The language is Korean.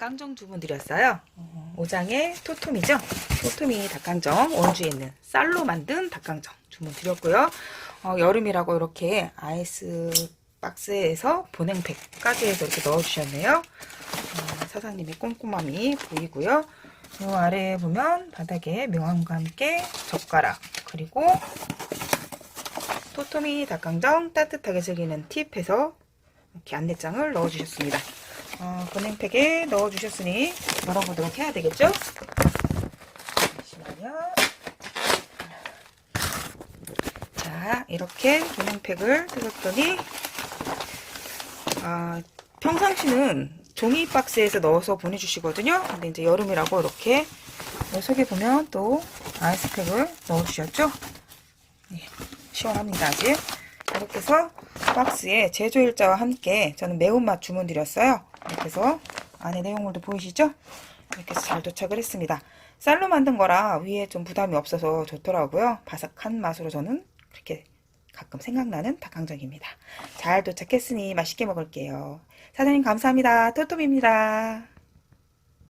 닭강정 주문드렸어요. 어, 오장의 토토미죠. 토토미 닭강정 원주에 있는 쌀로 만든 닭강정 주문드렸고요. 어, 여름이라고 이렇게 아이스 박스에서 보냉팩까지 해서 이렇게 넣어주셨네요. 어, 사장님의 꼼꼼함이 보이고요. 요 아래에 보면 바닥에 명함과 함께 젓가락 그리고 토토미 닭강정 따뜻하게 즐기는 팁 해서 이렇게 안내장을 넣어주셨습니다. 어, 보냉팩에 넣어주셨으니 열어보도록 해야 되겠죠? 잠시만요. 자, 이렇게 보냉팩을 뜯었더니 아, 평상시는 종이 박스에서 넣어서 보내주시거든요. 근데 이제 여름이라고 이렇게 속에 보면 또 아이스팩을 넣어주셨죠? 예, 시원합니다, 아직. 이렇게 해서 박스에 제조일자와 함께 저는 매운맛 주문드렸어요. 이렇게 해서 안에 내용물도 보이시죠? 이렇게 해서 잘 도착을 했습니다. 쌀로 만든 거라 위에 좀 부담이 없어서 좋더라고요. 바삭한 맛으로 저는 그렇게 가끔 생각나는 닭강정입니다. 잘 도착했으니 맛있게 먹을게요. 사장님 감사합니다. 토토미입니다.